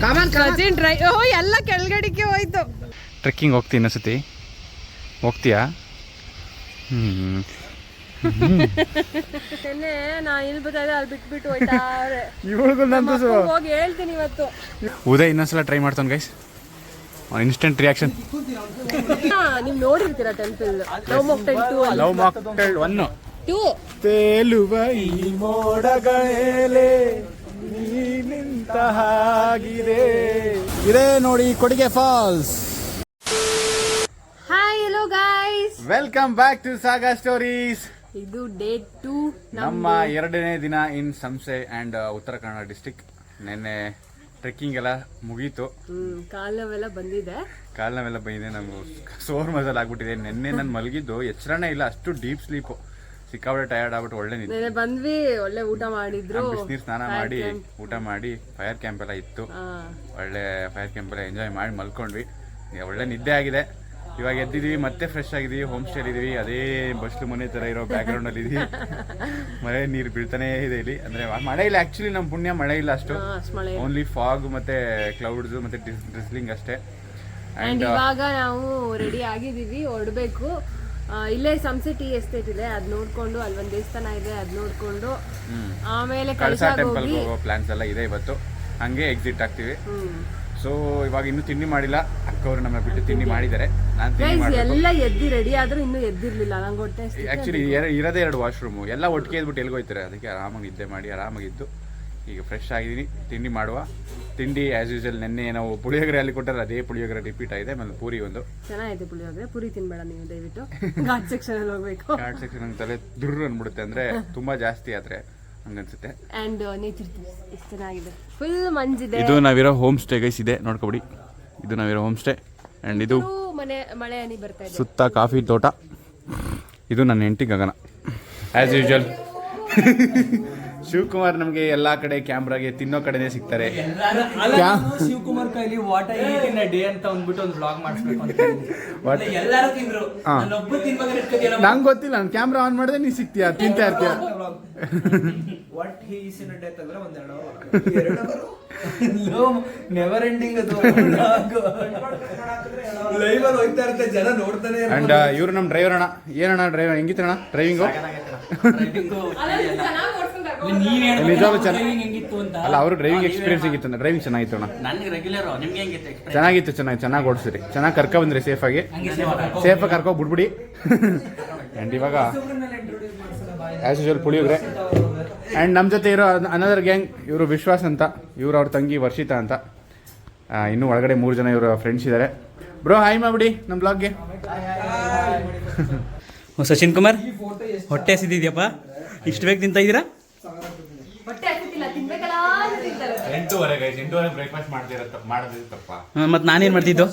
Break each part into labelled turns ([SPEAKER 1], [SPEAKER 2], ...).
[SPEAKER 1] Common
[SPEAKER 2] cousin dry ಓ ಎಲ್ಲ ಕೆಳಗಡೆಗೆ ಹೋಯ್ತು.
[SPEAKER 3] ಟ್ರೆಕ್ಕಿಂಗ್ ಹೋಗ್ತೀನಿ ಅನ್ಸತಿ ಹೋಗ್ತೀಯಾ? ಹ್ಞೂ
[SPEAKER 2] ನೆನ್ನೆ ನಾ ಇದ್ದೆ ಅಲ್ಲಿ ಬಿಟ್ಬಿಟ್ಟು ಹೋಯ್ತಾರೆ ಹೋಗಿ ಹೇಳ್ತೀನಿ ಇವತ್ತು.
[SPEAKER 3] ಉದಯ್ ಇನ್ನೊಂದ್ಸಲ ಟ್ರೈ ಮಾಡ್ತಾನೆ ಗೈಸ್ ಇನ್ಸ್ಟೆಂಟ್ ರಿಯಾಕ್ಷನ್
[SPEAKER 2] ನೀವು ನೋಡಿರ್ತೀರಾ temple love mocktail two
[SPEAKER 3] love mocktail one
[SPEAKER 2] two
[SPEAKER 3] ತೇಲುವ ಈ ಮೋಡಗಳೇ ಹಾಗಿದೆ ಇದೇ ನೋಡಿ Kodige falls.
[SPEAKER 2] Hi hello guys
[SPEAKER 3] welcome back to saga stories
[SPEAKER 2] ಇದು ಡೇ ಟೂ
[SPEAKER 3] ನಮ್ಮ ಎರಡನೇ ದಿನ ಇನ್ ಸಂಸೆ ಅಂಡ್ ಉತ್ತರ ಕನ್ನಡ ಡಿಸ್ಟಿಕ್ ನಿನ್ನೆ ಟ್ರೆಕ್ಕಿಂಗ್ ಎಲ್ಲ ಮುಗೀತು.
[SPEAKER 2] ಹ್ಮ್ ಕಾಲ್ ನೋವೆಲ್ಲ ಬಂದಿದೆ.
[SPEAKER 3] ಕಾಲ್ ನಾವೆಲ್ಲ ಬಂದಿದೆ ನಮ್ಗೆ ಸೋರ್ ಮಜಲ್ ಆಗ್ಬಿಟ್ಟಿದೆ. ನಿನ್ನೆ ನಾನು ಮಲಗಿದ್ದು ಎಚ್ಚರನೇ ಇಲ್ಲ ಅಷ್ಟು ಡೀಪ್ ಸ್ಲೀಪ್ ಸಿಕ್ಕಾಪಟ್ಟೆ ಟಯರ್ಡ್ ಆಗ್ಬಿಟ್ಟು ಒಳ್ಳೆ ನಿದ್ದೆ.
[SPEAKER 2] ನೆನೆ ಬಂದ್ವಿ ಒಳ್ಳೆ ಊಟ ಮಾಡಿದ್ರು.
[SPEAKER 3] ಬಿಸಿನೀರು ಸ್ನಾನ ಮಾಡಿ ಊಟ ಮಾಡಿ ಫೈರ್ ಕ್ಯಾಂಪ್ ಎಲ್ಲ ಇತ್ತು. ಒಳ್ಳೆ ಫೈರ್ ಕ್ಯಾಂಪ್ ಎಲ್ಲ ಎಂಜಾಯ್ ಮಾಡಿ ಮಲ್ಕೊಂಡ್ವಿ. ಒಳ್ಳೆ ನಿದ್ದೆ ಆಗಿದೆ. ಇವಾಗ ಎದ್ದಿದೀವಿ ಮತ್ತೆ ಫ್ರೆಶ್ ಆಗಿದೀವಿ ಹೋಮ್ ಸ್ಟೇ ಇದೀವಿ. ಅದೇ ಬಸ್ಲು ಮನೆ ತರ ಇರೋ ಬ್ಯಾಕ್ಗ್ರೌಂಡ್ ಅಲ್ಲಿ ಇದೀವಿ. ಮಳೆ ನೀರು ಬೀಳ್ತಾನೆ ಇದೆ ಇಲ್ಲಿ. ಅಂದ್ರೆ ಮಳೆ ಇಲ್ಲ ಆಕ್ಚುಲಿ ನಮ್ ಪುಣ್ಯ ಮಳೆ ಇಲ್ಲ ಅಷ್ಟು. ಓನ್ಲಿ ಫಾಗ್ ಮತ್ತೆ ಕ್ಲೌಡ್ಸ್ ಮತ್ತೆ ಡ್ರಿಸ್ಲಿಂಗ್ ಅಷ್ಟೇ.
[SPEAKER 2] ಅಂಡ್ ಇವಾಗ ನಾವು ರೆಡಿ ಆಗಿದೀವಿ ಹೊರಡ್ಬೇಕು ಇಲ್ಲೇ ಸಂಸೆ ಟೀ ಎಸ್ಟೇಟ್ ಇದೆ ಅದ್ ನೋಡ್ಕೊಂಡು ಅಲ್ಲಿ ಒಂದ್ ದೇವಸ್ಥಾನ ಇದೆ ಅದ್ ನೋಡ್ಕೊಂಡು ಆಮೇಲೆ
[SPEAKER 3] ಕಳಸ ಟೆಂಪಲ್
[SPEAKER 2] ಹೋಗಿ
[SPEAKER 3] ಪ್ಲಾನ್ಸ್ ಎಲ್ಲ ಇದೆ ಇವತ್ತು. ಹಂಗೆ ಎಕ್ಸಿಟ್ ಆಗ್ತೀವಿ. ಸೊ ಇವಾಗ ಇನ್ನು ತಿಂಡಿ ಮಾಡಿಲ್ಲ. ಅಕ್ಕವರು ನಮ್ಮ ಬಿಟ್ಟು ತಿಂಡಿ ಮಾಡಿದ್ದಾರೆ. ನಾನು ತಿಂಡಿ
[SPEAKER 2] ಎಲ್ಲ ಎದ್ದಿ ರೆಡಿ ಆದ್ರೂ ಇನ್ನು ಎದ್ದಿರ್ಲಿಲ್ಲ. ನಂಗೆ ಹೊಟ್ಟೆ.
[SPEAKER 3] ಆಕ್ಚುಲಿ ಇರೋದೇ ಎರಡು ವಾಶ್ರೂಮ್ ಎಲ್ಲ ಒಟ್ಟಿಗೆ ಎದ್ಬಿಟ್ಟು ಎಲ್ಗೋಯ್ತಾರೆ. ಅದಕ್ಕೆ ಆರಾಮಾಗಿ ನಿದ್ದೆ ಮಾಡಿ ಆರಾಮಾಗಿದ್ದು ಈಗ ಫ್ರೆಶ್ ಆಗಿದ್ದೀನಿ. ತಿಂಡಿ ಮಾಡುವ. ತಿಂಡಿ ಆಸ್ ಯೂಶಲ್ ನೆನ್ನೆ ನಾವು ಪುಳಿಯೋಗರೆ ಅಲ್ಲಿ ಕೊಟ್ಟರೆ ಅದೇ ಪುಳಿಯೋಗರೆ ರಿಪೀಟ್ ಆಗಿದೆ. ಆಮೇಲೆ ಪೂರಿ ಒಂದು.
[SPEAKER 2] ಚೆನ್ನಾಗಿದೆ ಪುಳಿಯೋಗರೆ. ಪೂರಿ ತಿನ್ಬೇಡ ನೀವು ದಯವಿಟ್ಟು. ಘಾಟ್ ಸೆಕ್ಷನ್ ಅಲ್ಲಿ ಹೋಗ್ಬೇಕು.
[SPEAKER 3] ಘಾಟ್ ಸೆಕ್ಷನ್ ಅಂತ ತಲೆ ದುರ್ರು ಅಂದ್ಬಿಡುತ್ತೆ ಅಂದ್ರೆ ತುಂಬಾ ಜಾಸ್ತಿ ಆದ್ರೆ ಹಂಗನ್ಸುತ್ತೆ.
[SPEAKER 2] ಅಂಡ್ ನೇಚರ್ ಎಷ್ಟು ಚೆನ್ನಾಗಿದೆ. ಫುಲ್ ಮಂಜಿದೆ.
[SPEAKER 3] ಇದು ನಾವಿರೋ ಹೋಮ್ ಸ್ಟೇ ಗೈಸ್ ಇದೆ. ನೋಡ್ಕೊಬಿಡಿ. ಇದು ನಾವಿರೋ ಹೋಮ್ ಸ್ಟೇ ಆ್ಯಂಡ್ ಇದು
[SPEAKER 2] ಮನೆ ಮಳೆ ಹನಿ ಬರ್ತಾ ಇದೆ.
[SPEAKER 3] ಸುತ್ತ ಕಾಫಿ ತೋಟ. ಇದು ನನ್ನ ಹೆಂಡತಿ ಗಗನ. ಆಸ್ ಯೂಶುವಲ್ ಶಿವಕುಮಾರ್ ನಮಗೆ ಎಲ್ಲಾ ಕಡೆ ಕ್ಯಾಮ್ರಾಗೆ ತಿನ್ನೋ ಕಡೆನೇ ಸಿಗ್ತಾರೆ.
[SPEAKER 1] ಶಿವಕುಮಾರ್ ಕೈಲಿ ವಾಟ ಈಟಿನ ಡೇ ಅಂತ ಅಂದ್ಬಿಟ್ಟು ಒಂದು ಬ್ಲಾಗ್ ಮಾಡಿಸ್ಬೇಕು ಅಂತ? ಎಲ್ಲಾರು ತಿಂದ್ರು. ನಾನೊಬ್ಬ ತಿನ್ಬೇಕಾದ್ರೆ
[SPEAKER 3] ನಂಗೆ ಗೊತ್ತಿಲ್ಲ ನಾನು ಕ್ಯಾಮ್ರಾ ಆನ್ ಮಾಡಿದ್ರೆ ನೀ ಸಿಗ್ತೀಯ? ತಿಂತಾ ಇರ್ತೀಯ?
[SPEAKER 1] What he is in day ಅಂದ್ರೆ ಒಂದ್ ಎರಡು ಅವರ್ ನೆವರ್ ಎಂಡಿಂಗ್ ಅದು. ಲೈವ್ ಅಲ್ಲಿ ಹೋಗ್ತಾ ಇರುತ್ತೆ ಜನ ನೋಡ್ತಾನೆ
[SPEAKER 3] ಅಂಡ್ ಇವ್ರು ನಮ್ಮ ಡ್ರೈವರ್ ಅಣ್ಣ. ಏನಣ್ಣ ಡ್ರೈವರ್ ಹೆಂಗಿತ್ತಣ್ಣ ಡ್ರೈವಿಂಗು ನಿಜವಾಗ್ಲೂ ಚೆನ್ನಾಗಿ
[SPEAKER 1] ಹೆಂಗಿತ್ತು ಅಂತ.
[SPEAKER 3] ಅಲ್ಲ ಅವರು ಡ್ರೈವಿಂಗ್ ಎಕ್ಸ್ಪೀರಿಯನ್ಸ್ ಹೆಂಗಿತ್ತು ಡ್ರೈವಿಂಗ್ ಚೆನ್ನಾಗಿತ್ತು ಅಣ್ಣ.
[SPEAKER 1] ನನ್ಗೆ ರೆಗ್ಯುಲರ್ ನಿಮ್ಗೆ ಹೆಂಗಿತ್ತು expression?
[SPEAKER 3] ಚೆನ್ನಾಗಿತ್ತು ಚೆನ್ನಾಗಿ ಚೆನ್ನಾಗಿ ಓಡಿಸಿರಿ. ಚೆನ್ನಾಗಿ ಕರ್ಕ ಬಂದ್ರಿ ಸೇಫಾಗಿ
[SPEAKER 1] ಆಗಿ. ಸೇಫ್ ಆಗಿ
[SPEAKER 3] ಸೇಫಾಗಿ ಕರ್ಕೊ ಬಿಡ್ಬಿಡಿ. ಆ್ಯಂಡ್ ಇವಾಗ ಆ್ಯಸ್ ಯೂಶುವಲ್ ಪುಳಿಯೋಗ್ರೆ ಆ್ಯಂಡ್ ನಮ್ಮ ಜೊತೆ ಇರೋ ಅನದರ್ ಗ್ಯಾಂಗ್ ಇವರು ವಿಶ್ವಾಸ್ ಅಂತ ಇವರು ಅವ್ರ ತಂಗಿ ವರ್ಷಿತಾ ಅಂತ. ಇನ್ನೂ ಒಳಗಡೆ ಮೂರು ಜನ ಇವರು ಫ್ರೆಂಡ್ಸ್ ಇದ್ದಾರೆ ಬ್ರೋ ಹಾಯ್ ಮಾಡ್ಬಿಡಿ ನಮ್ಮ ಬ್ಲಾಗ್ಗೆ
[SPEAKER 4] ಗೆ. ಸಚಿನ್ ಕುಮಾರ್ ಹೊಟ್ಟೆ ಸಿದ್ದಿದ್ಯಪ್ಪ ಇಷ್ಟು ಬೇಗ ತಿಂತ ಇದ್ದೀರಾ?
[SPEAKER 2] ಹೊಟ್ಟೆ ನಾನೇನ್ ತಿನ್ಬೇಕಲ್ಲ ಅಂತ ತಿಂತಾರೆ.
[SPEAKER 3] ಎಂಟೂವರೆಗೆ ಎಂಟೂವರೆಗೆ ಬ್ರೇಕ್ಫಾಸ್ಟ್ ಮಾಡ್ತೀರ ಮಾಡೋದು ತಪ್ಪ?
[SPEAKER 4] ಮತ್ತೆ ನಾನೇನು ಮಾಡ್ತಿದ್ದು?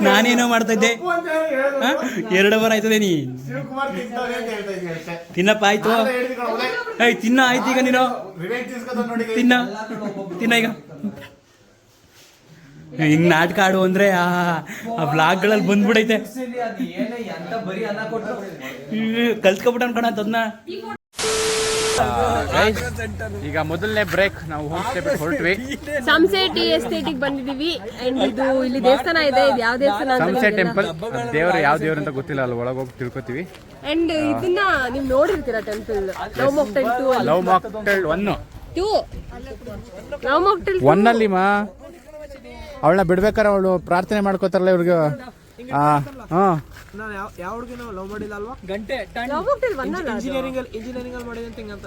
[SPEAKER 4] ನಾನೇನೋ ಮಾಡ್ತಾ ಇದ್ದೆ? ಎರಡು ಅವರ್ ಆಯ್ತದೆ ನೀ. ತಿನ್ನಪ್ಪ ಆಯ್ತು. ಏಯ್ ತಿನ್ನ ಆಯ್ತು ಈಗ ನೀನು. ತಿನ್ನ. ತಿನ್ನ ಈಗ. ಹಿಂಗ್ ನಾಟಕ ಆಡು ಅಂದ್ರೆ ಆ ಬ್ಲಾಗ್ಗಳಲ್ಲಿ ಬಂದ್ಬಿಡೈತೆ.
[SPEAKER 1] ಕಲ್ತ್ಕೊಬಿಟ್ಟು ಏನೇ ಎಂತ
[SPEAKER 3] ಈಗ ಮೊದಲನೇ ಬ್ರೇಕ್ ನಾವು ಹೋಮ್ ಸ್ಟೇ ಬಿಟ್ಟು ಹೊರಟ್ವಿ.
[SPEAKER 2] ಸಂಸೆ ಟೀ ಎಸ್ಟೇಟಿಗೆ ಬಂದಿದೀವಿ. ಅಂಡ್ ಇದು ಇಲ್ಲಿ ದೇವಸ್ಥಾನ ಇದೆ ಇದು ಯಾವ ದೇವಸ್ಥಾನ ಅಂತ
[SPEAKER 3] ಸಂಸೆ ಟೆಂಪಲ್ ದೇವರು ಯಾವ ದೇವ್ರು ಅಂತ ಗೊತ್ತಿಲ್ಲ ಅಲ್ಲಿ ಒಳಗೆ ಹೋಗಿ ತಿಳ್ಕೊತೀವಿ.
[SPEAKER 2] ಅಂಡ್ ಇದನ್ನ ನೀವು ನೋಡಿರ್ತೀರಾ ಟೆಂಪಲ್ ಲವ್ ಮೊಕ್ಟೈಲ್ ಟೆಂಪಲ್ ಅಲ್ಲಿ.
[SPEAKER 3] Love mocktail one
[SPEAKER 2] two love mocktail
[SPEAKER 3] ಒನ್ನಲ್ಲಿ ಮಾ? ಅವಳನ್ನ ಬಿಡ್ಬೇಕಾರೆ ಅವಳು ಪ್ರಾರ್ಥನೆ ಮಾಡ್ಕೋತಾರಲ್ಲ ಇವ್ರಿಗೆ. ಹಾ.
[SPEAKER 5] ನಾನು ಯಾವ ಯಾವ ಹುಡುಗಿನ ಲವ್ ಮಾಡಿಲ್ಲ ಅಲ್ವಾ
[SPEAKER 1] ಗಂಟೆ
[SPEAKER 2] ಲವ್ ಮೊಕ್ಟೈಲ್ ಒನ್
[SPEAKER 5] ಇಂಜಿನಿಯರಿಂಗ್ ಅಲ್ಲಿ ಇಂಜಿನಿಯರಿಂಗ್ ಅಲ್ಲಿ ಮಾಡಿದೆ ಅಂತ ಹಿಂಗಂತ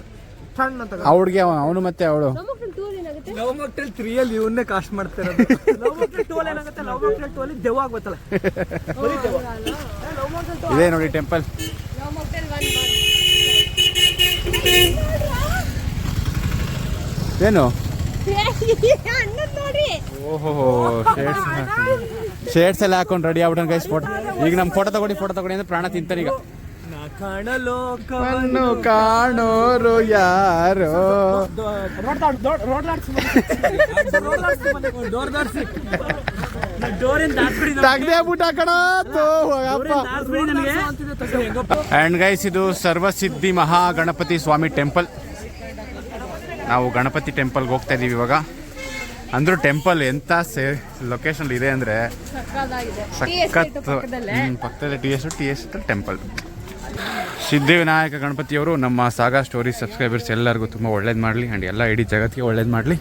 [SPEAKER 5] ಟಣ್ ಅಂತ
[SPEAKER 3] ಆ ಹುಡ್ಗಿ ಅವನು ಮತ್ತೆ ಅವಳು.
[SPEAKER 2] ಲವ್ ಮೊಕ್ಟೈಲ್ ಟೂ ಏನಾಗುತ್ತೆ?
[SPEAKER 5] ಲವ್ ಮಾಕ್ಟೆಲ್ ತ್ರೀ ಅಲ್ಲಿ ಇವನ್ನೇ ಕಾಸ್ಟ್ ಮಾಡ್ತಾರೆ ಲವ್ ಮಾಕ್ಟೆಲ್ ಟೂ ಅಲ್ಲಿ ಏನಾಗುತ್ತೆ? ಲವ್ ಮಾಕ್ಟೆಲ್ ಟೂ ಅಲ್ಲಿ ದೆವ್ವ ಆಗ್ಬೇಕಲ್ಲ.
[SPEAKER 3] ಇದೇ ನೋಡಿ ಟೆಂಪಲ್
[SPEAKER 2] ಲವ್ ಮೊಕ್ಟೈಲ್ ಒನ್
[SPEAKER 3] ಏನು? ಓಹೋ ಶೇಡ್ಸ್ ಶೇಡ್ಸ್ ಎಲ್ಲ ಹಾಕೊಂಡು ರೆಡಿ ಆಗ್ಬಿಟ್ಟು ಗೈಸ್ ಫೋಟೋ ಈಗ ನಮ್ಮ ಫೋಟೋ ತಗೊಡಿ ಫೋಟೋ ತಗೊಡಿ ಅಂದ್ರೆ ಪ್ರಾಣ ತಿಂತಾರೆ ಈಗ.
[SPEAKER 5] ನಾ ಕಾಣಲೋ
[SPEAKER 3] ಕಣ್ಣು ಕಾಣೋರು ಯಾರು?
[SPEAKER 5] ಅಂಡ್
[SPEAKER 3] ತಗದೆ ಬಿಟ್ಟ ಕಣ ಗೈಸ್ ಇದು ಸರ್ವಸಿದ್ಧಿ ಮಹಾ ಗಣಪತಿ ಸ್ವಾಮಿ ಟೆಂಪಲ್ ನಾವು ಗಣಪತಿ ಟೆಂಪಲ್ಗೆ ಹೋಗ್ತಾ ಇದ್ದೀವಿ ಇವಾಗ. ಅಂದ್ರೂ ಟೆಂಪಲ್ ಎಂಥ ಸೇ ಲೊಕೇಶನ್ ಇದೆ ಅಂದರೆ ಸಖತ್
[SPEAKER 2] ಪಕ್ಕದಲ್ಲೇ.
[SPEAKER 3] T S T S temple. Siddhivinayaka ಗಣಪತಿಯವರು ನಮ್ಮ ಸಾಗಾ ಸ್ಟೋರಿ ಸಬ್ಸ್ಕ್ರೈಬರ್ಸ್ ಎಲ್ಲರಿಗೂ ತುಂಬ ಒಳ್ಳೇದು ಮಾಡಲಿ. ಆ್ಯಂಡ್ ಎಲ್ಲ ಇಡೀ ಜಗತ್ತಿಗೆ ಒಳ್ಳೇದು ಮಾಡಲಿ.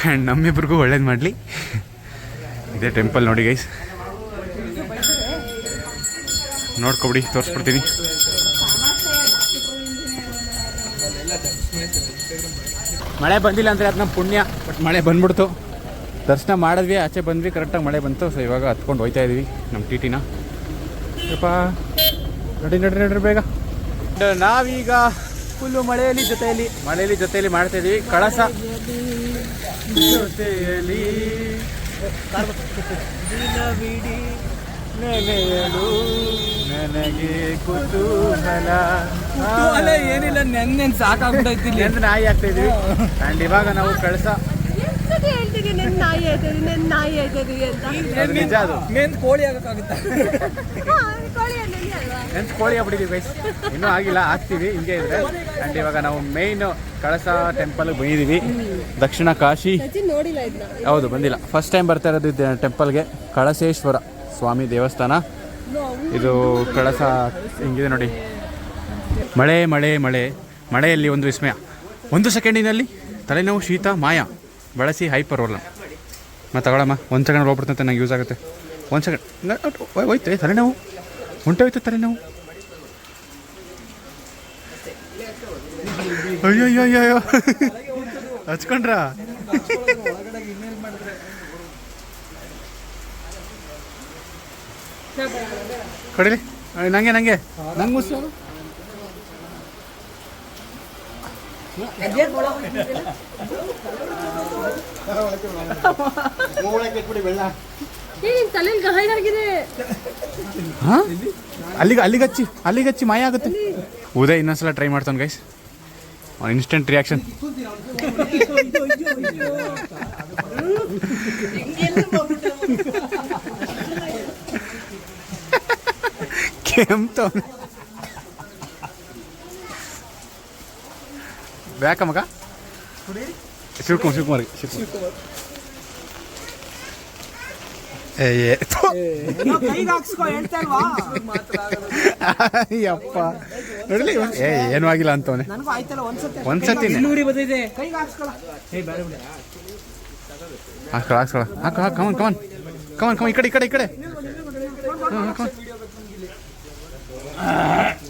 [SPEAKER 3] ಆ್ಯಂಡ್ ನಮ್ಮಿಬ್ರಿಗೂ ಒಳ್ಳೇದು ಮಾಡಲಿ. ಇದೇ ಟೆಂಪಲ್ ನೋಡಿ ಗೈಸ್ ನೋಡ್ಕೊಬಿಡಿ ತೋರಿಸ್ಬಿಡ್ತೀನಿ. ಮಳೆ ಬಂದಿಲ್ಲ ಅಂದರೆ ಅದು ನಮ್ಮ ಪುಣ್ಯ. ಬಟ್ ಮಳೆ ಬಂದ್ಬಿಡ್ತು. ದರ್ಶನ ಮಾಡಿದ್ವಿ ಆಚೆ ಬಂದ್ವಿ ಕರೆಕ್ಟಾಗಿ ಮಳೆ ಬಂತು. ಸೊ ಇವಾಗ ಹತ್ಕೊಂಡು ಹೋಯ್ತಾ ಇದೀವಿ ನಮ್ಮ ಟಿ ಟಿನ ಸ್ವಲ್ಪ ನಡಿ ನಡ್ರಿ ನಡ್ರಿ ಬೇಗ. ನಾವೀಗ
[SPEAKER 5] ಫುಲ್ಲು ಮಳೆಯಲ್ಲಿ ಜೊತೆಯಲ್ಲಿ.
[SPEAKER 3] ಮಳೆಯಲ್ಲಿ ಜೊತೆಯಲ್ಲಿ ಮಾಡ್ತಾ ಇದೀವಿ. ಕಳಸ. ಜೊತೆಯಲ್ಲಿ. ನನಗೆ ಕುತೂಹಲ.
[SPEAKER 5] ಅಲ್ಲ ಏನಿಲ್ಲ ನೆನ್ನೆನ್ ಸಾಕಾಗ್ಬಿಟ್ಟೈತಿ
[SPEAKER 3] ನಾಯಿ ಆಗ್ತಾ ಇದೀವಿ. ಆ್ಯಂಡ್ ಇವಾಗ ನಾವು ಕಳಸ
[SPEAKER 2] ಹೇಳ್ತೀನಿ ನನ್ನ ನಾಯಿ ಆಯ್ತದೆ ನನ್ನ ನಾಯಿ ಆಯ್ತದೆ ಅಂತ?
[SPEAKER 3] ಅದು ನಿಜ ಅದು.
[SPEAKER 5] ಮೇನ್ ಕೋಳಿ ಆಗಕ್ಕಾಗುತ್ತಾ?
[SPEAKER 2] ಹಾ, ಕೋಳಿ ಅನ್ನೋದು ಅಲ್ವಾ?
[SPEAKER 3] ನೆನ್ಸ್ ಕೋಳಿ ಆಗ್ಬಿಟ್ಟಿದ್ದೀವಿ ಗೈಸ್ ಇನ್ನೂ ಆಗಿಲ್ಲ ಆಗ್ತೀವಿ ಹಿಂಗೆ ಇದ್ರೆ. ಅಂಡ್ ಇವಾಗ ನಾವು ಮೇನ್ ಕಳಸ ಟೆಂಪಲ್ಗೆ ಬಂದಿದೀವಿ. ದಕ್ಷಿಣ ಕಾಶಿ.
[SPEAKER 2] ಸಚಿನ್ ನೋಡಿಲ್ಲ ಇದನ್ನ
[SPEAKER 3] ಹೌದು ಬಂದಿಲ್ಲ. ಫಸ್ಟ್ ಟೈಮ್ ಬರ್ತಾ ಇರೋದು ಇದು ಟೆಂಪಲ್ಗೆ ಕಳಸೇಶ್ವರ ಸ್ವಾಮಿ ದೇವಸ್ಥಾನ. ಇದು ಕಳಸ ಹಿಂಗಿದೆ ನೋಡಿ. ಮಳೆ ಮಳೆ ಮಳೆ. ಮಳೆಯಲ್ಲಿ ಒಂದು ವಿಸ್ಮಯ. ಒಂದು ಸೆಕೆಂಡಿನಲ್ಲಿ ತಲೆನೋವು, ಶೀತ, ಮಾಯ. ಬಳಸಿ ಹೈಪರ್ ರೋಲ್ ಮತ್ತು ತಗೊಳಮ್ಮ, ಒಂದು ಸೆಕೆಂಡ್ ಹೋಗ್ಬಿಡ್ತಂತೆ ನಂಗೆ ಯೂಸ್ ಆಗುತ್ತೆ. ಒಂದು ಸೆಕೆಂಡ್. ಹೋಯ್ತು ತಲೆನೋವು ಹೊಂಟೋಯ್ತು ತಲೆನೋವು? ಅಯ್ಯೋ ಅಯ್ಯೋ ಅಯ್ಯೋ ಅಯ್ಯೋ ಹಚ್ಕೊಂಡ್ರಾ? ಕೊಡಿಲಿ. ನಂಗೆ ನಂಗೆ. ನಂಗೆ ನಂಗೆ ಮುಸ್ಸು
[SPEAKER 2] ಏ ನಿನ್ ತಲೆಯಲ್ಲಿ ಗಾಯ ಆಗಿದೆ
[SPEAKER 3] ಹಾ ಅಲ್ಲಿಗೆ ಅಲ್ಲಿಗೆ ಹಚ್ಚಿ ಅಲ್ಲಿಗೆ ಹಚ್ಚಿ ಮಾಯ ಆಗುತ್ತೆ. ಉದಯ ಇನ್ನೊಂದ್ಸಲ ಟ್ರೈ ಮಾಡ್ತಾನೆ ಗೈಸ್ ಇನ್ಸ್ಟೆಂಟ್ ರಿಯಾಕ್ಷನ್ ಕೆಮ್ತ ಬ್ಯಾಕ ಮಗ? ಶಿವಕುಮಾರ್ ಶಿವಕುಮಾರ್ ಶಿವಕುಮಾರ್. ಅಯ್ಯಪ್ಪ. ನೋಡ್ಲಿ ಏ ಏನೂ ಆಗಿಲ್ಲ ಅಂತವನೆ.
[SPEAKER 5] ಒಂದ್ಸತಿ ಹಾಕ್ಸ್ಕೊಳ
[SPEAKER 3] ಹಾಕ್ಕೊಳ. ಹಾಕ್ಕೊಳ ಹಾಕ ಹಾಕ ಕಮನ್ ಕಮನ್ ಕಮನ್ ಕಮನ್ ಈ ಕಡೆ ಈ ಕಡೆ ಈ ಕಡೆ. ಹಾಂ ಹ್ಮ್,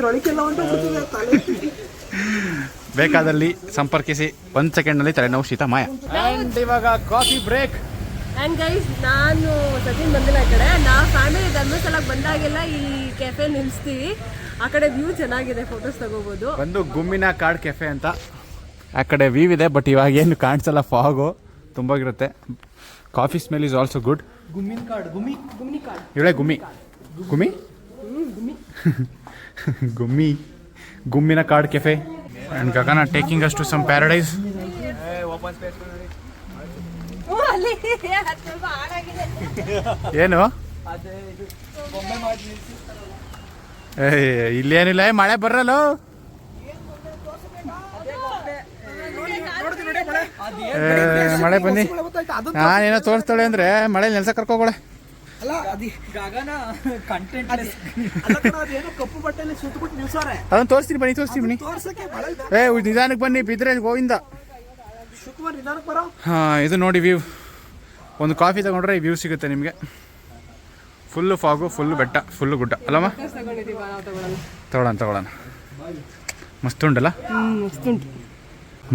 [SPEAKER 5] ತಲೆ
[SPEAKER 3] ಬೇಕಾದಲ್ಲಿ ಸಂಪರ್ಕಿಸಿ ಒಂದು ಸೆಕೆಂಡ್ನಲ್ಲಿ ತಲೆನೋವು ಶೀತ ಮಾಯ. ಆ್ಯಂಡ್ ಇವಾಗ ಕಾಫಿ ಬ್ರೇಕ್
[SPEAKER 2] ಆ್ಯಂಡ್ ಗೈಸ್ ನಾನು ಸಚಿನ್ ಬಂದಿಲ್ಲ ಈ ಕಡೆ. ನಾವು ಫ್ಯಾಮಿಲಿ ಧರ್ಮಸ್ಥಳ ಬಂದಾಗೆಲ್ಲ ಈ ಕೆಫೆ ನಿಲ್ಲಿಸ್ತೀವಿ ಆ ಕಡೆ ವ್ಯೂ ಚೆನ್ನಾಗಿದೆ ಫೋಟೋಸ್ ತಗೋಬೋದು.
[SPEAKER 3] ಬಂದು ಗುಮ್ಮಿನ ಕಾಡ್ ಕೆಫೆ ಅಂತ. ಆ ಕಡೆ ವ್ಯೂ ಇದೆ ಬಟ್ ಇವಾಗ ಏನು ಕಾಣಿಸಲ್ಲ fog ತುಂಬಾಗಿರುತ್ತೆ coffee smell is also good
[SPEAKER 5] ಗುಮ್ಮಿನ ಕಾಡ್ ಗುಮ್ಮಿ
[SPEAKER 2] ಗುಮ್ಮಿ ಕಾಡ್.
[SPEAKER 3] ಇವಳೆ ಗುಮ್ಮಿ. ಗುಮ್ಮಿ? ಗುಮ್ಮಿ. ಗುಮ್ಮಿನ ಕಾಡ್ ಕೆಫೆ. ಆ್ಯಂಡ್ ಗಗನ ಟೇಕಿಂಗ್ ಅಷ್ಟು ಸಮ್ ಪ್ಯಾರಡೈಸ್ ಏನು?
[SPEAKER 5] ಅದೇ ಇದು
[SPEAKER 3] ಇಲ್ಲೇನಿಲ್ಲ ಏ, ಮಳೆ ಬರಲ್ಲ ಏ, ಮಳೆ ಬನ್ನಿ. ನಾನೇನೋ ತೋರಿಸ್ತಾಳೆ ಅಂದ್ರೆ ಮಳೆ ನೆಲ್ಸ ಕರ್ಕೋಗೋಳೆ
[SPEAKER 5] ಅಲ್ಲ ಅದಿ ಗಗನ ಕಂಟೆಂಟ್ ಅದೇನೋ ಕಪ್ಪು ಬಟ್ಟೆಲಿ ಸುತ್ತಬಿಟ್ಟು ನಿಲ್ಸೋರೆ
[SPEAKER 3] ಅದನ್ನ ತೋರಿಸ್ತೀನಿ ಬನ್ನಿ ತೋರಿಸ್ತೀನಿ ಬನ್ನಿ.
[SPEAKER 5] ತೋರ್ಸಕ್ಕೆ ಮಳೆ
[SPEAKER 3] ಏ ನಿಧಾನಕ್ಕೆ ಬನ್ನಿ ಬಿದ್ರೆ ಗೋವಿಂದ.
[SPEAKER 5] ಶುಕ್ರವಾರ ನಿಧಾನಕ್ಕೆ ಬರೋ?
[SPEAKER 3] ಹಾಂ ಇದು ನೋಡಿ ವ್ಯೂ ಒಂದು ಕಾಫಿ ತಗೊಂಡ್ರೆ ಈ ವ್ಯೂ ಸಿಗುತ್ತೆ ನಿಮಗೆ. ಫುಲ್ಲು ಫಾಗು ಫುಲ್ಲು ಬೆಟ್ಟ ಫುಲ್ಲು ಗುಡ್ಡ. ಅಲ್ಲಮ್ಮ?
[SPEAKER 2] ತಗೊಳ್ಳೋಣ
[SPEAKER 3] ತಗೊಳ್ಳೋಣ ತಗೊಳ್ಳೋಣ. ಮಸ್ತ್ ಉಂಟಲ್ಲ?
[SPEAKER 2] ಹ್ಮ್ ಮಸ್ತುಂಟು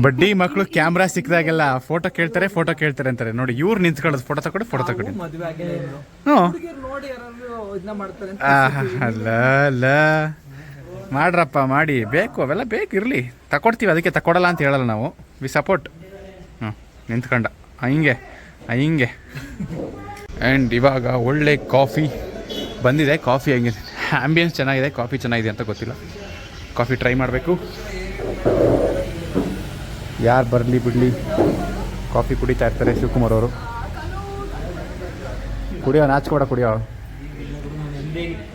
[SPEAKER 3] ಬಡ್ಡಿ ಮಕ್ಕಳು ಕ್ಯಾಮ್ರಾ ಸಿಕ್ಕಿದಾಗೆಲ್ಲ ಫೋಟೋ ಕೇಳ್ತಾರೆ ಫೋಟೋ ಕೇಳ್ತಾರೆ ಅಂತಾರೆ. ನೋಡಿ ಇವ್ರು ನಿಂತ್ಕೊಳ್ಳೋದು ಫೋಟೋ ತಗೊಂಡು ಫೋಟೋ ತಗೊಂಡು ಅಲ್ಲ ಅಲ್ಲ. ಮಾಡ್ರಪ್ಪ ಮಾಡಿ. ಬೇಕು ಅವೆಲ್ಲ ಬೇಕು ಇರಲಿ. ತಕೊಡ್ತೀವಿ ಅದಕ್ಕೆ ತಕೊಡಲ್ಲ ಅಂತ ಹೇಳಲ್ಲ ನಾವು. ವಿ ಸಪೋರ್ಟ್ ಹ್ಞೂ ನಿಂತ್ಕೊಂಡ. ಹಿಂಗೆ. ಹಿಂಗೆ. ಆ್ಯಂಡ್ ಇವಾಗ ಒಳ್ಳೆ ಕಾಫಿ ಬಂದಿದೆ. ಕಾಫಿ ಹೆಂಗಿದೆ? ಆ್ಯಂಬಿಯನ್ಸ್ ಚೆನ್ನಾಗಿದೆ. ಕಾಫಿ ಚೆನ್ನಾಗಿದೆ ಅಂತ ಗೊತ್ತಿಲ್ಲ. ಕಾಫಿ ಟ್ರೈ ಮಾಡಬೇಕು. ಯಾರು ಬರಲಿ ಬಿಡಲಿ? ಕಾಫಿ ಕುಡಿತಾ ಇರ್ತಾರೆ ಶಿವಕುಮಾರ್ ಅವರು. ಕುಡಿಯೋ ನಾಚ್ಕೋಡ ಕುಡಿಯೋ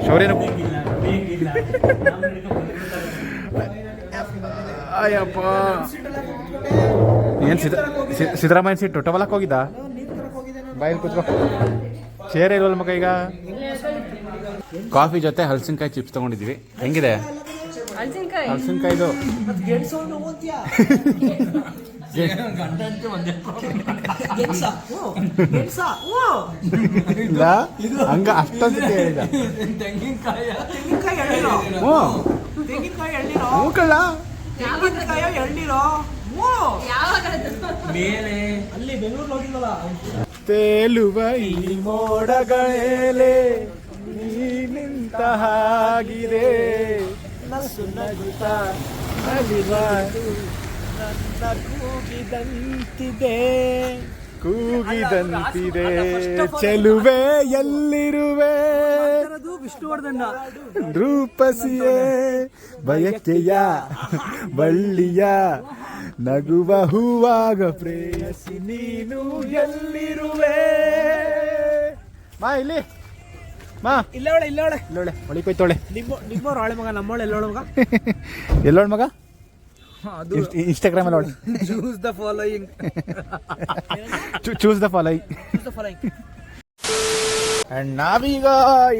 [SPEAKER 3] ಶೌರ್ಯನ ಅಯ್ಯಪ್ಪ. ಏನು ಸಿದ್ದರಾಮಯ್ಯ ಸೀಟು ಟವಲಕ್ಕೆ ಹೋಗಿದ್ದ? ಬಾಯಲ್ಲಿ ಕೂತ್ಕೋ. ಚೇರ್ ಇಲ್ವಲ್ಲ ಮಗ ಈಗ? ಕಾಫಿ ಜೊತೆ ಹಲಸಿನಕಾಯಿ ಚಿಪ್ಸ್ ತಗೊಂಡಿದ್ವಿ. ಹೆಂಗಿದೆ? ಹಲಸಿನಕಾಯಿದು ಇಲ್ಲ ಹಂಗ ಅಷ್ಟೊಂದು ಹೇಳಿದ
[SPEAKER 5] ತೆಂಗಿನಕಾಯಿ ಎಳ್ನೀರು
[SPEAKER 3] ಹ್ಞೂ.
[SPEAKER 5] ತೆಂಗಿನಕಾಯಿ ಎಳ್ನೀರು
[SPEAKER 3] ಹ್ಞೂ ಕಳ್ಳ
[SPEAKER 5] ತೆಂಗಿನಕಾಯಿ ಎಳ್ನೀರು ಹ್ಞೂ.
[SPEAKER 2] ಯಾವಾಗ
[SPEAKER 4] ಮೇಲೆ.
[SPEAKER 5] ಅಲ್ಲಿ ಬೆಂಗಳೂರು ಹೋಗಿಲ್ವಲ್ಲ?
[SPEAKER 3] ತೇಲುವ ಈ ಮೋಡಗಳೇಲೆ ನೀ ನಿಂತ ಹಾಗಿದೆ.
[SPEAKER 5] ನನ್ನ ಕೂಗಿದಂತಿದೆ.
[SPEAKER 3] ಕೂಗಿದಂತಿದೆ. ಚೆಲುವೆ ಎಲ್ಲಿರುವೆ?
[SPEAKER 5] ವಿಷ್ಣುವರ್ಧನ್ನ ವಿಷ್ಣುವರ್ಧನ್.
[SPEAKER 3] ರೂಪಸಿಯೇ ಬಯಕೆಯ ಬಳ್ಳಿಯ ನಗುವ ಹೂವಾಗ ಪ್ರೇಯಸಿ ನೀನು ಎಲ್ಲಿರುವೆ? ಮಾ ಇಲ್ಲಿ. ಮಾ.
[SPEAKER 5] ಇಲ್ಲವಳೆ
[SPEAKER 3] ಇಲ್ಲೊಳೆ ಹೊಳಿ ಕೊಯ್ತೋಳೆ.
[SPEAKER 5] ನಿಮ್ಮ ನಿಮ್ಮವ್ರ ಹಾಳೆ ಮಗ ನಮ್ಮವಳು ಎಲ್ಲೋಳ ಮಗ?
[SPEAKER 3] ಎಲ್ಲೋಳ್ ಮಗ?
[SPEAKER 5] ಅದು
[SPEAKER 3] ಇನ್ಸ್ಟಾಗ್ರಾಮ್ ಅಲ್ಲಿ ಅವಳು
[SPEAKER 5] choose the following
[SPEAKER 3] choose the follow
[SPEAKER 5] choose the following
[SPEAKER 3] and ನಾವೀಗ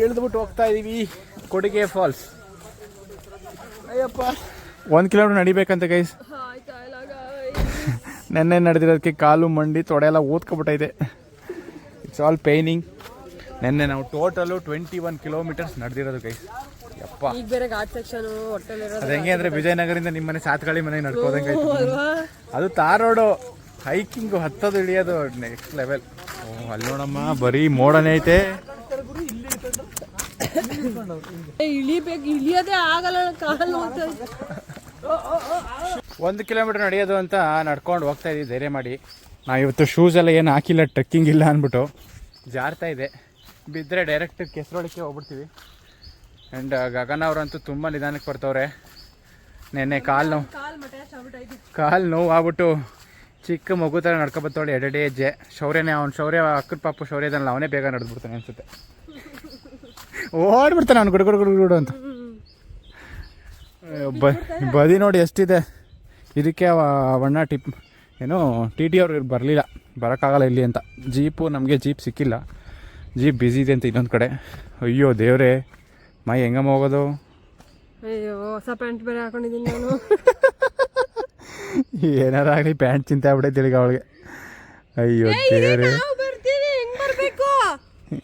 [SPEAKER 3] ಇಳಿದ್ಬಿಟ್ಟು ಹೋಗ್ತಾ ಇದೀವಿ ಕೊಡಿಗೆ ಫಾಲ್ಸ್. ಅಯ್ಯಪ್ಪ. ಒಂದು ಕಿಲೋಮೀಟರ್ ನಡಿಬೇಕಂತ ಗೈಸ್ ನೆನ್ನೆ ನಡೆದಿರೋದಕ್ಕೆ ಕಾಲು ಮಂಡಿ ತೊಡೆ ಎಲ್ಲ ಓದ್ಕೊಬಿಟ್ಟೈತೆ ಇಟ್ಸ್ ಆಲ್ ಪೇಯ್ನಿಂಗ್ ನೆನ್ನೆ ನಾವು ಟೋಟಲು ಟ್ವೆಂಟಿ ಒನ್ ಕಿಲೋಮೀಟರ್ಸ್ ನಡೆದಿರೋದು ಗೈಸ್ ಯಪ್ಪ.
[SPEAKER 2] ಈಗ ಬೇರೆ ಘಾಟ್ ಸೆಕ್ಷನ್
[SPEAKER 3] ಅದು ಹೆಂಗೆ ಅಂದರೆ ವಿಜಯನಗರದಿಂದ ನಿಮ್ಮ ಮನೆ ಸಾತ್ಗಾಳಿ ಮನೆಗೆ ನಡ್ಕೋದಂಗೆ ಅದು ತಾರೋಡು ಹೈಕಿಂಗ್ ಹೈಕಿಂಗು ಹತ್ತೋದು ಇಳಿಯೋದು ನೆಕ್ಸ್ಟ್ ಲೆವೆಲ್ ಓ ಅಲ್ಲಿ ನೋಡಮ್ಮ ಬರೀ ಮೋಡನೇ ಐತೆ.
[SPEAKER 2] ಇಳಿಬೇಕು ಇಳಿಯೋದೇ ಆಗಲ್ಲ ಕಾಲು
[SPEAKER 3] ಒಂದು ಕಿಲೋಮೀಟರ್ ನಡೆಯೋದು ಅಂತ ನಡ್ಕೊಂಡು ಹೋಗ್ತಾ ಇದ್ದೀವಿ ಧೈರ್ಯ ಮಾಡಿ. ನಾ ಇವತ್ತು ಶೂಸ್ ಎಲ್ಲ ಏನು ಹಾಕಿಲ್ಲ ಟ್ರೆಕ್ಕಿಂಗ್ ಇಲ್ಲ ಅಂದ್ಬಿಟ್ಟು ಜಾರ್ತಾ ಇದೆ. ಬಿದ್ದರೆ ಡೈರೆಕ್ಟ್ ಕೆಸರೊಳಕ್ಕೆ ಹೋಗ್ಬಿಡ್ತೀವಿ. ಆ್ಯಂಡ್ ಗಗನ ಅವರಂತೂ ತುಂಬ ನಿಧಾನಕ್ಕೆ ಬರ್ತವ್ರೆ. ನೆನ್ನೆ ಕಾಲು ನೋವು
[SPEAKER 2] ಕಾಲ್
[SPEAKER 3] ನೋವು ಆಗ್ಬಿಟ್ಟು ಚಿಕ್ಕ ಮಗು ಥರ ನಡ್ಕೊಬತ್ತವಳೆ ಎರಡೇ ಹೆಜ್ಜೆ. ಶೌರ್ಯನೇ ಅವ್ನು ಶೌರ್ಯ ಅಕ್ಕನ ಪಾಪು ಶೌರ್ಯ ಇದನ್ನಲ್ಲ ಅವನೇ ಬೇಗ ನಡೆದ್ಬಿಡ್ತಾನೆ ಅನ್ಸುತ್ತೆ. ಓಡ್ಬಿಡ್ತಾನೆ ಅವ್ನು ಗುಡು ಗುಡು ಗುಡು ಗುಡು ಅಂತ. ಬ ಬದಿ ನೋಡಿ ಎಷ್ಟಿದೆ. ಇದಕ್ಕೆ ಅವ ಅವಣ್ಣ ಟಿಪ್ ಏನು ಟಿ ಟಿ ಅವ್ರಿಗೆ ಬರಲಿಲ್ಲ. ಬರೋಕ್ಕಾಗಲ್ಲ ಇಲ್ಲಿ ಅಂತ. ಜೀಪು ನಮಗೆ ಜೀಪ್ ಸಿಕ್ಕಿಲ್ಲ. ಜೀಪ್ ಬ್ಯುಸಿ ಇದೆ ಅಂತ ಇನ್ನೊಂದು ಕಡೆ. ಅಯ್ಯೋ ದೇವ್ರೆ. ಮೈ ಹೆಂಗಮ್ಮ ಹೋಗೋದು?
[SPEAKER 2] ಅಯ್ಯೋ ಹೊಸ ಪ್ಯಾಂಟ್ ಬೇರೆ ಹಾಕೊಂಡಿದ್ದೀನಿ ನಾನು.
[SPEAKER 3] ಏನಾರು ಆಗಲಿ ಪ್ಯಾಂಟ್ ಚಿಂತೆ ಆಗ್ಬಿಟ್ಟೆ ಈಗ ಅವಳಿಗೆ. ಅಯ್ಯೋ ದೇವ್ರೆ.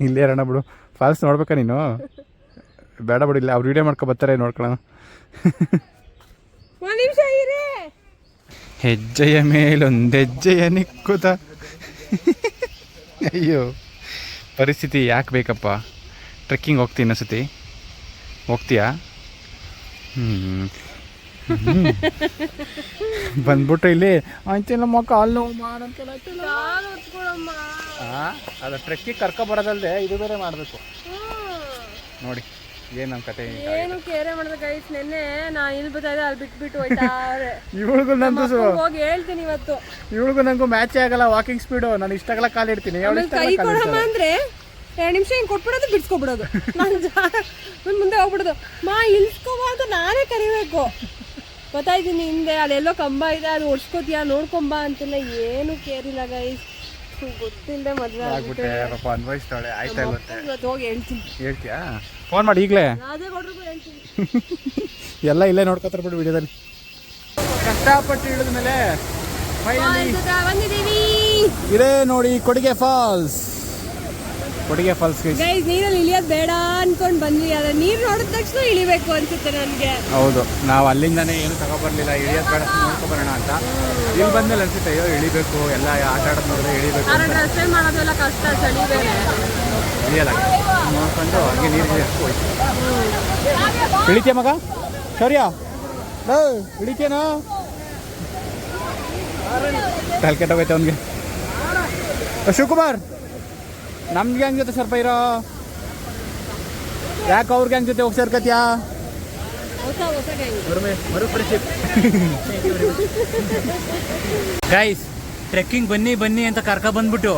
[SPEAKER 3] ಇಲ್ಲೇ ಇರೋಣ ಬಿಡು. ಫಾಲ್ಸ್ ನೋಡ್ಬೇಕಾ ನೀನು? ಬೇಡ ಬಿಡು ಇಲ್ಲ ಅವ್ರು ವಿಡಿಯೋ ಮಾಡ್ಕೊ ಬರ್ತಾರೆ ನೋಡ್ಕೊಳ್ಳೋಣ. ಹೆಜ್ಜೆಯ ಮೇಲೊಂದು ಹೆಜ್ಜೆಯ ನಿಕ್ಕುತ್ತ ಅಯ್ಯೋ. ಪರಿಸ್ಥಿತಿ ಯಾಕೆ ಬೇಕಪ್ಪ? ಟ್ರೆಕ್ಕಿಂಗ್ ಹೋಗ್ತೀನಿ ಅನ್ಸತಿ ಹೋಗ್ತೀಯಾ? ಹ್ಞೂ ಬಂದ್ಬಿಟ್ಟು ಇಲ್ಲಿ ಆಯ್ತಿಲ್ಲಮ್ಮ ಕಾಲು ನೋವು ಮಾಡಂತ
[SPEAKER 2] ಕಾಲ್ ಹೊತ್ಕೊಳಮ್ಮ.
[SPEAKER 3] ಅದು ಟ್ರೆಕ್ಕಿಗೆ ಕರ್ಕೊಬರೋದಲ್ದೆ ಇದು ಬೇರೆ ಮಾಡಬೇಕು. ನೋಡಿ. ಏನು ಕತೆ?
[SPEAKER 2] ಏನು ಕೇರೆ ಮಾಡ್ದೆ ಗೈಸ್ ನಿನ್ನೆ ನಾ ಇಲ್ಲಿ ಬರ್ತಾ ಇದ್ದೆ ಅಲ್ಲಿ ಬಿಟ್ಬಿಟ್ಟು ಹೋಯ್ತಾರೆ
[SPEAKER 3] ಇವಳಿಗೂ ನಂದು
[SPEAKER 2] ಹೋಗಿ ಹೇಳ್ತೀನಿ ಇವತ್ತು.
[SPEAKER 3] ಇವಳಿಗೂ ನಂಗೂ ಮ್ಯಾಚ್ ಆಗಲ್ಲ ವಾಕಿಂಗ್ ಸ್ಪೀಡು ನಾನು ಇಷ್ಟಾಗಲ್ಲ ಕಾಲು ಇಡ್ತೀನಿ. ಅವಳು
[SPEAKER 2] ಕೈ ಕೊಡಮ್ಮ ಅಂದ್ರೆ ಎರಡು ನಿಮಿಷ ಹಿಂಗೆ ಕೊಟ್ಬಿಡೋದು ಬಿಡ್ಸ್ಕೊಬಿಡೋದು. ನಾನು ನಾನು ಮುಂದೆ ಹೋಗ್ಬಿಡೋದು. ಮಾ ಇಲ್ಸ್ಕೊಬಾ ಅಂತ ನಾನೇ ಕರಿಬೇಕು. ಗೊತ್ತಾಯ್ತೀನಿ ಹಿಂದೆ ಅಲ್ಲೆಲ್ಲೋ ಕಂಬ ಇದೆ ಅದು ಒಡ್ಸ್ಕೋತೀಯ ನೋಡ್ಕೊಂಬ ಅಂತೆಲ್ಲ ಏನು ಕೇರಿಲ್ಲ ಗೈಸ್ ಗೊತ್ತಿಲ್ಲದೆ ಮದುವೆ
[SPEAKER 3] ಆಗ್ಬಿಟ್ಟೆ ಪಾಪ ಅನ್ವಯಿಸ್ತಾಳೆ ಆಯ್ತಾ ಇವತ್ತೆ
[SPEAKER 2] ಇವತ್ತು ಹೋಗಿ ಹೇಳ್ತೀನಿ.
[SPEAKER 3] ಹೇಳ್ತೀಯಾ? ಫೋನ್ ಮಾಡಿ ಈಗಲೇ.
[SPEAKER 2] ಅದೇ ಕೊಟ್ರು ಹೇಳ್ತೀನಿ.
[SPEAKER 3] ಎಲ್ಲ ಇಲ್ಲೇ ನೋಡ್ಕೊತಾರೆ ಬಿಡು ವಿಡಿಯೋದಲ್ಲಿ. ಕಷ್ಟಪಟ್ಟು ಇಳಿದ ಮೇಲೆ ಫೈನಲಿ
[SPEAKER 2] ಬಂದಿದ್ದೀವಿ.
[SPEAKER 3] ಇದೇ ನೋಡಿ Kodige falls Kodige falls
[SPEAKER 2] guys ನೀರಲ್ಲಿ ಇಳಿಯೋದ್ ಬೇಡ ಅನ್ಕೊಂಡ್ ಬಂದ್ವಿ ಅದ ನೀರು ನೋಡಿದ ತಕ್ಷಣ ಇಳಿಬೇಕು ಅನ್ಸುತ್ತೆ ನನಗೆ.
[SPEAKER 3] ಹೌದು ನಾವು ಅಲ್ಲಿಂದಾನೆ ಏನು ತಗೊಬರ್ಲಿಲ್ಲ ಇಳಿಯೋದು ಬೇಡ ನೋಡ್ಕೊಬರೋಣ ಅಂತ. ಇಲ್ಲಿ ಬಂದ್ಮೇಲೆ ಅನ್ಸುತ್ತೆ ಅಯ್ಯೋ ಇಳಿಬೇಕು ಎಲ್ಲ ಆಟ ಆಡೋದು ನೋಡಿದ್ರೆ ಇಳಿಬೇಕು
[SPEAKER 2] ಮಾಡೋದೆಲ್ಲ ಕಷ್ಟ ಚಳಿ ಬೇರೆ.
[SPEAKER 3] ಇಳಿಯಲ್ಲ. ನೋಡ್ಕೊಂಡು ಹಂಗೆ ನೀರು ಹೋಯ್ತು. ಇಳಿತೀಯ ಮಗ? ಶೌರ್ಯ? ಲೋ, ಇಳಿತೀಯನೋ? ತಲೆ ಕೆಟ್ಟೋಗೈತೆ ಅವನಿಗೆ. ಶಿವಕುಮಾರ್! ನಮ್ಮ ಗ್ಯಾಂಗ್ ಜೊತೆ ಸ್ವಲ್ಪ ಇರೋ ಯಾಕೆ ಅವ್ರ ಗ್ಯಾಂಗ್ ಜೊತೆ ಹೋಗಿ ಸೇರ್ಕತ್ಯಾ.
[SPEAKER 4] ಗೈಸ್ ಟ್ರೆಕ್ಕಿಂಗ್ ಬನ್ನಿ ಬನ್ನಿ ಅಂತ ಕರ್ಕ ಬಂದ್ಬಿಟ್ಟು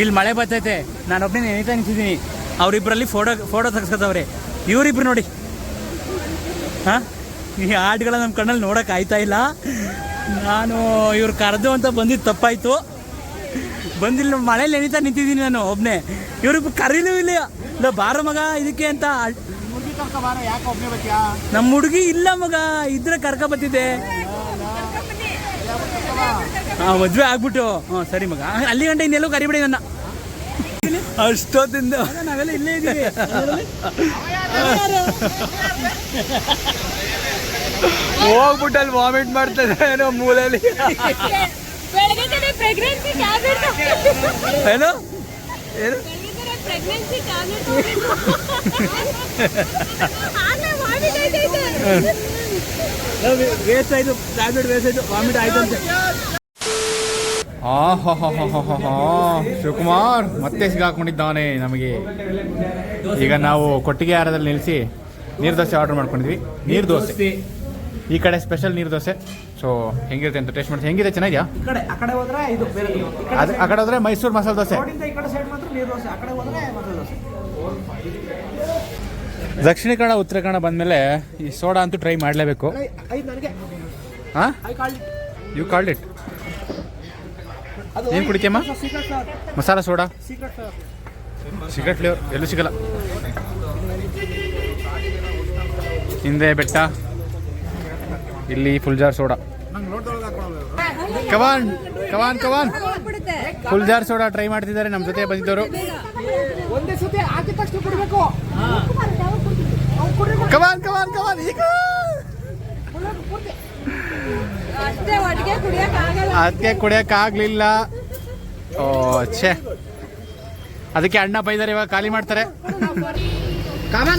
[SPEAKER 4] ಇಲ್ಲಿ ಮಳೆ ಬರ್ತೈತೆ. ನಾನು ಒಬ್ಬನೇ ನೆನೀತಾ ನಿಂತಿದ್ದೀನಿ ಅವರಿಬ್ಬರಲ್ಲಿ ಫೋಟೋ ಫೋಟೋ ತೆಗ್ಸ್ಕೊತವ್ರೆ. ಇವರಿಬ್ರು ನೋಡಿ. ಹಾಂ? ಈ ಹಾಡುಗಳ ನಮ್ಮ ಕಣ್ಣಲ್ಲಿ ನೋಡೋಕೆ ಆಯ್ತಾ ಇಲ್ಲ? ನಾನು ಇವ್ರು ಕರೆದು ಅಂತ ಬಂದಿದ್ದು ತಪ್ಪಾಯಿತು. ಬಂದಿಲ್ಲ ಮಳೆ ಎಣಿತಾ ನಿಂತಿದ್ದೀನಿ ನಾನು ಒಬ್ಬನೇ ಇವ್ರಿಗೆ ಕರೀಲೂ ಇಲ್ಲ. ಇಲ್ಲ ಬಾರ ಮಗ ಇದಕ್ಕೆ ಅಂತ. ನಮ್ಮ ಹುಡುಗಿ ಇಲ್ಲ ಮಗ ಇದ್ರೆ ಕರ್ಕ ಬತ್ತಿದ್ದೆ ಹಾಂ ಮದುವೆ ಆಗ್ಬಿಟ್ಟು. ಹಾಂ ಸರಿ ಮಗ. ಅಲ್ಲಿ ಗಂಟೆ ಇನ್ನೆಲ್ಲೋ ಕರಿಬೇಡಿ ನನ್ನ. ಅಷ್ಟೊತ್ತಿಂದ. ನಾವೆಲ್ಲ ಇಲ್ಲೇ ಇದ್ದೀವಿ.
[SPEAKER 1] ಹೋಗ್ಬಿಟ್ಟು ಅಲ್ಲಿ ವಾಮಿಟ್ ಮಾಡ್ತದೆ ಏನೋ ಮೂಲೆಯಲ್ಲಿ.
[SPEAKER 2] ಪ್ರೆಗ್ನೆನ್ಸಿ ಟ್ಯಾಬ್ಲೆಟ್
[SPEAKER 1] ಏನೋ? ಏನು?
[SPEAKER 2] ಪ್ರೆಗ್ನೆನ್ಸಿ ಟ್ಯಾಬ್ಲೆಟ್ ಆಗಲೇ ಮಾಡಿದೈತೆ
[SPEAKER 4] ವೇಸ್ಟ್ ಆಯ್ತು ಟ್ಯಾಬ್ಲೆಟ್ ವೇಸ್ಟ್ ಆಯ್ತು ವಾಮಿಟ್ ಆಯ್ತು ಅಂತ
[SPEAKER 3] ಶಿವಕುಮಾರ್ ಮತ್ತೆ ಸಿಗಾಕೊಂಡಿದ್ದಾನೆ ನಮಗೆ. ಈಗ ನಾವು ಕೊಟ್ಟಿಗೆ ಆರದಲ್ಲಿ ನಿಲ್ಲಿಸಿ ನೀರು ದೋಸೆ ಆರ್ಡರ್ ಮಾಡ್ಕೊಂಡಿದ್ವಿ. ನೀರು ದೋಸೆ. ಈ ಕಡೆ ಸ್ಪೆಷಲ್ ನೀರು ದೋಸೆ. ಸೊ ಹೆಂಗಿರುತ್ತೆ ಅಂತ ಟೇಸ್ಟ್ ಮಾಡ್ತೀವಿ. ಹೆಂಗಿದೆ? ಚೆನ್ನಾಗಿದೆಯಾ?
[SPEAKER 5] ಈ ಕಡೆ ಆ ಕಡೆ ಹೋದ್ರೆ ಇದು ಬೇರೆ ಈ ಕಡೆ
[SPEAKER 3] ಅದು ಆ ಕಡೆ ಹೋದ್ರೆ ಮೈಸೂರು ಮಸಾಲೆ ದೋಸೆ.
[SPEAKER 5] ರೋಡಿಂದ ಈ ಕಡೆ ಸೈಡ್ ಮಾತ್ರ ನೀರು ದೋಸೆ. ಆ ಕಡೆ ಹೋದ್ರೆ ಮಸಾಲೆ ದೋಸೆ.
[SPEAKER 3] ದಕ್ಷಿಣ ಕನ್ನಡ ಉತ್ತರ ಕನ್ನಡ ಬಂದಮೇಲೆ ಈ ಸೋಡಾ ಅಂತೂ ಟ್ರೈ ಮಾಡಲೇಬೇಕು.
[SPEAKER 5] ಐದು ನನಗೆ.
[SPEAKER 3] ಹಾಂ
[SPEAKER 5] I call
[SPEAKER 3] you called it
[SPEAKER 5] ಅದು
[SPEAKER 3] ಏನು ಕುಡಿತೀಯಮ್ಮ
[SPEAKER 5] secret sir
[SPEAKER 3] masala soda.
[SPEAKER 5] Secret sir
[SPEAKER 3] cigarette flavour ಎಲ್ಲೂ ಸಿಗಲ್ಲ. ಹಿಂದೆ ಬೆಟ್ಟ. ಇಲ್ಲಿ ಫುಲ್ ಜಾರ್ ಸೋಡಾ. ಕವಾನ್ ಕವಾನ್ ಕವಾನ್ ಫುಲ್ ಜಾರ್ ಸೋಡಾ ಟ್ರೈ ಮಾಡ್ತಿದ್ದಾರೆ ನಮ್ಮ ಜೊತೆ ಬಂದಿದ್ದವರು.
[SPEAKER 5] ಒಂದೇ ಸತಿ ಹಾಕಿದ ತಕ್ಷಣ ಕುಡಿಬೇಕು.
[SPEAKER 3] ಕವಾನ್ ಕವಾನ್ ಕವಾನ್ ಈಗ.
[SPEAKER 2] ಅಷ್ಟೇ ಒಟ್ಟಿಗೆ ಕುಡಿಯಕ್ ಆಗಲ್ಲ.
[SPEAKER 3] ಅದಕ್ಕೆ ಕುಡಿಯೋಕ್ಕಾಗಲಿಲ್ಲ ಓ ಛೇ. ಅದಕ್ಕೆ ಅಣ್ಣ ಬೈದಾರೆ ಇವಾಗ ಖಾಲಿ ಮಾಡ್ತಾರೆ.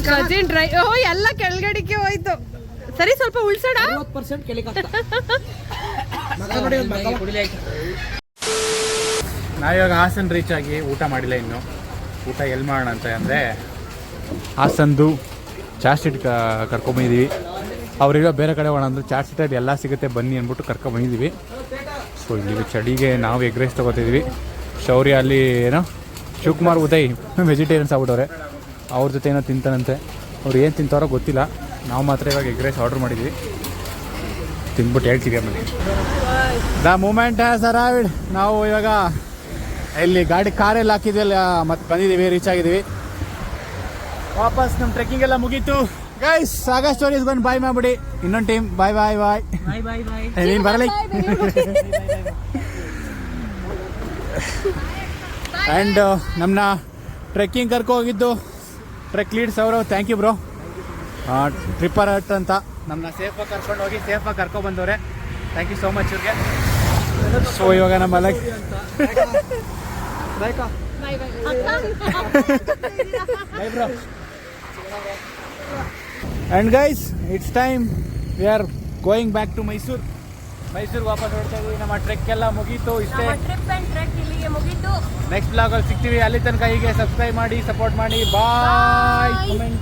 [SPEAKER 2] ಸಚಿನ್ ಡ್ರೈ ಓ ಎಲ್ಲ ಕೆಳಗಡಿಕೆ ಹೋಯ್ತು. ಸರಿ ಸ್ವಲ್ಪ ಉಳ್ಸೋಣ?
[SPEAKER 3] ನಾವಿವಾಗ ಹಾಸನ್ ರೀಚ್ ಆಗಿ ಊಟ ಮಾಡಿಲ್ಲ ಇನ್ನು. ಊಟ ಎಲ್ಲಿ ಮಾಡೋಣ ಅಂತ ಅಂದರೆ ಹಾಸನ್ದು ಚಾಟ್ ಶೀಟ್ ಕರ್ಕೊಂಬಂದಿದ್ದೀವಿ ಅವ್ರಿಗೆ ಬೇರೆ ಕಡೆ ಹೋಗೋಣ ಅಂದ್ರೆ ಚಾಟ್ ಅಲ್ಲಿ ಎಲ್ಲ ಸಿಗುತ್ತೆ ಬನ್ನಿ ಅಂದ್ಬಿಟ್ಟು ಕರ್ಕೊಂಬಂದಿದ್ದೀವಿ ಸೊ ಇಲ್ಲಿ ಚಳಿಗೆ ನಾವು ಎಗ್ ರೈಸ್ ತೊಗೋತಿದ್ವಿ. ಶೌರ್ಯ ಅಲ್ಲಿ ಏನೋ ಶಿವಕುಮಾರ್ ಉದಯ್ ವೆಜಿಟೇರಿಯನ್ಸ್ ಆಗ್ಬಿಟ್ಟವ್ರೆ. ಅವ್ರ ಜೊತೆ ಏನೋ ತಿಂತಾನಂತೆ. ಅವ್ರು ಏನು ತಿಂತಾರೋ ಗೊತ್ತಿಲ್ಲ. ನಾವು ಮಾತ್ರ ಇವಾಗ ಎಗ್ ರೈಸ್ ಆರ್ಡ್ರ್ ಮಾಡಿದ್ವಿ. ತಿಂದ್ಬಿಟ್ಟು ಹೇಳ್ತೀವಿ ಆಮೇಲೆ. ದ ಮೂಮೆಂಟ್ ಹ್ಯಾಸ್ ಅರೈವ್ಡ್ ನಾವು ಇವಾಗ ಇಲ್ಲಿ ಗಾಡಿ ಕಾರೆಲ್ಲ ಹಾಕಿದ್ವಲ್ಲ ಮತ್ತೆ ಬಂದಿದ್ದೀವಿ ರೀಚ್ ಆಗಿದ್ದೀವಿ. ವಾಪಸ್ ನಮ್ಮ ಟ್ರೆಕ್ಕಿಂಗ್ ಎಲ್ಲ ಮುಗೀತು. ಗೈಸ್ ಸಾಗಾ ಸ್ಟೋರೀಸ್ ಬಂದು ಬಾಯ್ ಮಾಡ್ಬಿಡಿ. ಇನ್ನೊಂದು ಟೀಮ್ ಬಾಯ್ ಬಾಯ್ ಬಾಯ್
[SPEAKER 5] ಬಾಯ್ ಬಾಯ್ ಬಾಯ್
[SPEAKER 3] ನೀನು ಬರಲಿ. ಆ್ಯಂಡ್ ನಮ್ಮನ್ನ ಟ್ರೆಕ್ಕಿಂಗ್ ಕರ್ಕೊ ಹೋಗಿದ್ದು. ಟ್ರೆಕ್ ಲೀಡ್ಸ್ ಅವರು thank you bro tripper hut ಅಂತ. ನಮ್ಮನ್ನ ಸೇಫಾಗಿ ಕರ್ಕೊಂಡು ಹೋಗಿ ಸೇಫಾಗಿ ಕರ್ಕೊಂಡು ಬಂದವ್ರೆ. ಥ್ಯಾಂಕ್ ಯು ಸೋ ಮಚ್ ಇವ್ರಿಗೆ. ಸೊ ಇವಾಗ ನಮ್ಮ like
[SPEAKER 5] ಬಾಯ್ಕಾ
[SPEAKER 3] and guys it's time we are going back to Mysuru Mysuru ವಾಪಸ್ ಹೊರಡ್ತಾ ಇದ್ದೀವಿ. ನಮ್ಮ ಟ್ರೆಕ್ ಎಲ್ಲ ಮುಗೀತು. ಇಷ್ಟೇ
[SPEAKER 2] ಟ್ರಿಪ್ ಅಂಡ್ ಟ್ರೆಕ್ ಇಲ್ಲಿಗೆ ಮುಗೀತು.
[SPEAKER 3] ನೆಕ್ಸ್ಟ್ ಬ್ಲಾಗಲ್ಲಿ ಸಿಗ್ತೀವಿ. ಅಲ್ಲಿ ತನಕ ಹೀಗೆ ಸಬ್ಸ್ಕ್ರೈಬ್ ಮಾಡಿ ಸಪೋರ್ಟ್ ಮಾಡಿ. ಬಾಯ್ ಕಮೆಂಟ್